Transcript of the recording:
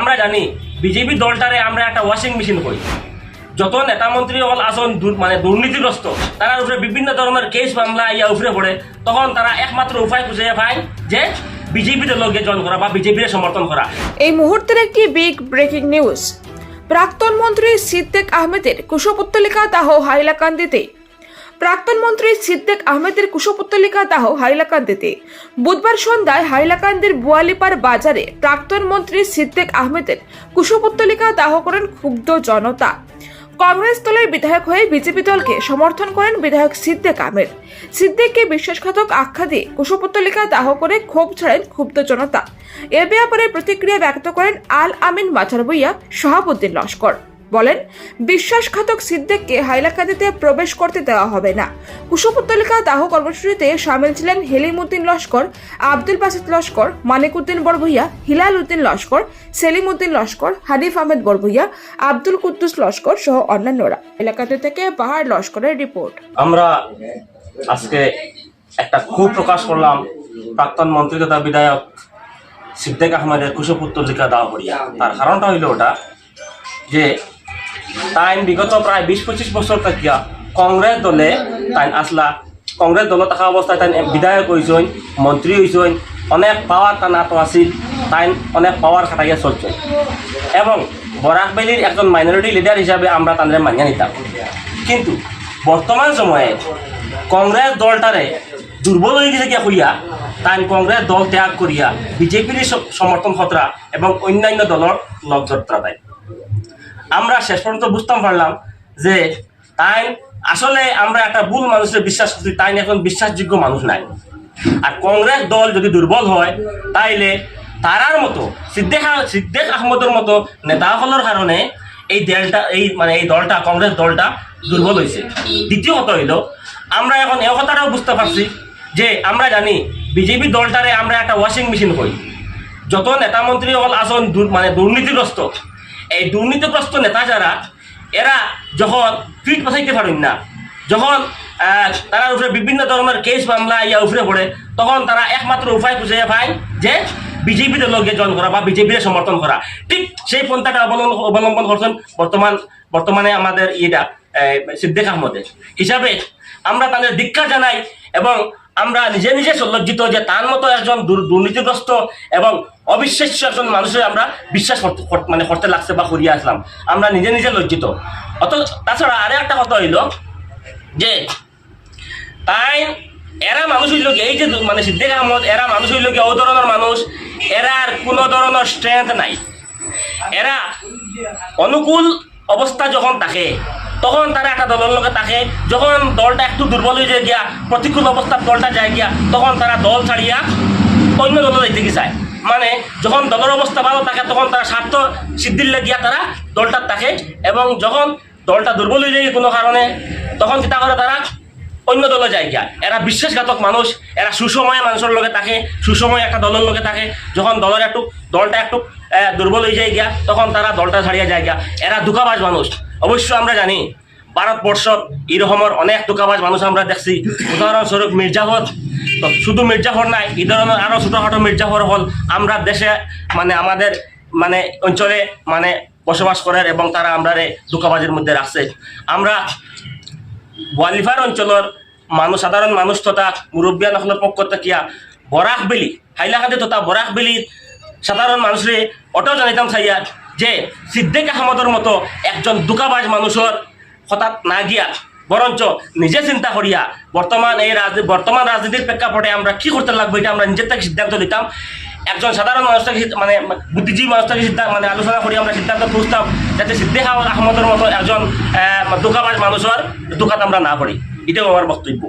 আমরা জানি, বিজেপি দলটারে আমরা একটা ওয়াশিং মেশিন করি। যত নেতা মন্ত্রী হল আসন মানে দুর্নীতিগ্রস্ত, তার উপরে বিভিন্ন ধরনের কেস মামলা ইয়া উপরে পড়ে, তখন তারা একমাত্র উপায় খুঁজে পায় যে বিজেপি দলকে জয়েন করা বা বিজেপির সমর্থন করা। এই মুহূর্তের একটি বিগ ব্রেকিং নিউজ প্রাক্তন মন্ত্রী সিদ্দিক আহমেদের কুশপুত্তলিকা দাহ হাইলাকান্দিতে প্রাক্তন মন্ত্রী সিদ্দেক আহমেদের কুশপুত্তলিকা দাহ হাইলাকান্দিতে। বুধবার সন্ধ্যায় হাইলাকান্দির বুয়ালিপাড় বাজারে প্রাক্তন মন্ত্রী সিদ্দেক আহমেদের কুশপুত্তলিকা দাহ করেন ক্ষুব্ধ জনতা। কংগ্রেস দলের বিধায়ক হয়ে বিজেপি দলকে সমর্থন করেন বিধায়ক সিদ্দেক আহমেদ। সিদ্দিককে বিশ্বাসঘাতক আখ্যা দিয়ে কুশপুত্তলিকা দাহ করে ক্ষোভ ছড়েন ক্ষুব্ধ জনতা। এ ব্যাপারে প্রতিক্রিয়া ব্যক্ত করেন আল আমিন মাঝার বইয়া শাহাবুদ্দিন লস্কর। বলেন, বিশ্বাসঘাতক সিদ্দিককে হাইলাকান্দিতে প্রবেশ করতে দেওয়া হবে না। কুশপুত্তলিকা দাহ কর্মসূচিতে সামিল ছিলেন হেলিমুদ্দিন লস্কর, আব্দুল বাসিত লস্কর মানিকউদ্দিন বড়ভুইয়া হিলাল উদ্দিন লস্কর সেলিম উদ্দিন লস্কর, হানিফ আহমেদ বড়ভুইয়া আব্দুল কুদ্দুস লস্কর সহ অন্যান্যরা। এলাকাতে থেকে পাহাড় লস্করের রিপোর্ট। আমরা আজকে একটা ক্ষোভ প্রকাশ করলাম প্রাক্তন মন্ত্রী তথা বিধায়ক সিদ্দিক আহমেদের কুশপুত্তলিকা দাওয়া করিয়া। তার কারণটা হইল ওটা যে তাই বিগত প্রায় বিশ পঁচিশ বছর থাকিয়া কংগ্রেস দলে তাই আসলা কংগ্রেস দলত থাকা অবস্থায় তাই বিধায়ক হয়েছেন মন্ত্রী হয়েছেন অনেক পাওয়ার তার নাতো আছিল তাই অনেক পাওয়ার খাটাইয়া চলছে এবং বরাকবেলির একজন মাইনরিটি লিডার হিসাবে আমরা তাদের মানিয়ে নিতাম। কিন্তু বর্তমান সময়ে কংগ্রেস দলটারে দুর্বল হয়ে গেছে গিয়া হইয়া তাই কংগ্রেস দল ত্যাগ করিয়া বিজেপির সমর্থন খতরা এবং অন্যান্য দলের লগ্যত্রা দেয় আমরা শেষ পর্যন্ত বুঝতাম পারলাম যে তাই আসলে আমরা একটা ভুল মানুষের বিশ্বাস করছি, তাই এখন বিশ্বাসযোগ্য মানুষ নাই। আর কংগ্রেস দল যদি দুর্বল হয়, তাইলে তারার মতো সিদ্দিক সিদ্দিক আহমদের মতো নেতাসকলের কারণে এই দলটা, এই মানে এই দলটা, কংগ্রেস দলটা দুর্বল হয়েছে দ্বিতীয় কথা হইল, আমরা এখন এ কথাটাও বুঝতে পারছি যে আমরা জানি বিজেপি দলটারে আমরা একটা ওয়াশিং মেশিন করি। যত নেতা মন্ত্রী হল আসন মানে দুর্নীতিগ্রস্ত এই দুর্নীতিগ্রস্ত নেতা যারা এরা যখন ফিট পাঠাইতে পারেন না, যখন তারা উপরে বিভিন্ন ধরনের কেস মামলা ইয়া উপরে পড়ে, তখন তারা একমাত্র উপায় খুঁজে পায় যে বিজেপি দলকে জয়েন করা বা বিজেপির সমর্থন করা। ঠিক সেই পন্থাটা অবলম্বন অবলম্বন করছেন বর্তমান, বর্তমানে আমাদের ইয়েটা সিদ্দিক আহমদের হিসাবে আমরা তাদের দীক্ষা জানাই এবং আমরা নিজে নিজে লজ্জিত যে তার মতো একজন দুর্নীতিগ্রস্ত এবং অবিশ্বাস্য একজন মানুষের আমরা বিশ্বাস মানে করতে লাগছে বা করিয়ে আসলাম। আমরা নিজে নিজে লজ্জিত। অত তাছাড়া আরে একটা কথা হইল যে তাই এরা মানুষ হইল এই যে মানে সিদ্দিক আহমদ, এরা মানুষ হইল কি ও ধরনের মানুষ। এরার কোনো ধরনের স্ট্রেংথ নাই। এরা অনুকূল অবস্থা যখন থাকে তখন তারা একটা দলের লোকে থাকে। যখন দলটা একটু দুর্বল হয়ে যায় গিয়া, প্রতিকূল অবস্থার দলটা যায় গিয়া, তখন তারা দল ছাড়িয়া অন্য দলে যাইতে কি চায় মানে যখন দলের অবস্থা ভালো থাকে, তখন তারা স্বার্থ সিদ্ধির গিয়া তারা দলটার থাকে এবং যখন দলটা দুর্বল হয়ে যায় কোনো কারণে, তখন চিন্তা করে তারা অন্য দলে যায় গিয়া। এরা বিশ্বাসঘাতক মানুষ, এরা সুসময়ে মানুষের লগে থাকে, সুসময়ে একটা দলের লগে থাকে। যখন দলের একটু, দলটা একটু দুর্বল হয়ে যায় গিয়া, তখন তারা দলটা ছাড়িয়ে যায় গিয়া। এরা দুঃখাবাজ মানুষ। অবশ্য আমরা জানি ভারতবর্ষত এরকমের অনেক দুঃখাবাজ মানুষ আমরা দেখছি। উদাহরণস্বরূপ মির্জাফর শুধু মির্জাফর নাই এই ধরনের আরও ছোটোখাটো মির্জাফর হল আমরা দেশে মানে আমাদের মানে অঞ্চলে মানে বসবাস করেন এবং তারা আমরা দুঃখাবাজের মধ্যে রাখছে। আমরা গোয়ালিফার অঞ্চলের মানুষ, সাধারণ মানুষ তথা মুরব্বিয়ান সকলের পক্ষ থাকিয়া বরাকবেলি হাইলাকান্দি তথা বরাকবেলির সাধারণ মানুষরে অটো জানিতাম চাইয়া যে সিদ্দিক আহমদর মতো একজন দুকাবাজ মানুষের হঠাৎ না গিয়া বরঞ্চ নিজে চিন্তা করিয়া বর্তমান এই রাজ বর্তমান রাজনীতির প্রেক্ষাপটে আমরা কি করতে লাগবে এটা আমরা নিজের থেকে সিদ্ধান্ত দিতাম একজন সাধারণ মানুষ থেকে মানে বুদ্ধিজীবী মানুষ থেকে সিদ্ধান্ত মানে আলোচনা করি আমরা সিদ্ধান্ত বুঝতাম যাতে সিদ্দিক আহমদের মতো একজন আহ, দুঃখাবাজ মানুষের দুঃখাত আমরা না করি এটাও আমার বক্তব্য।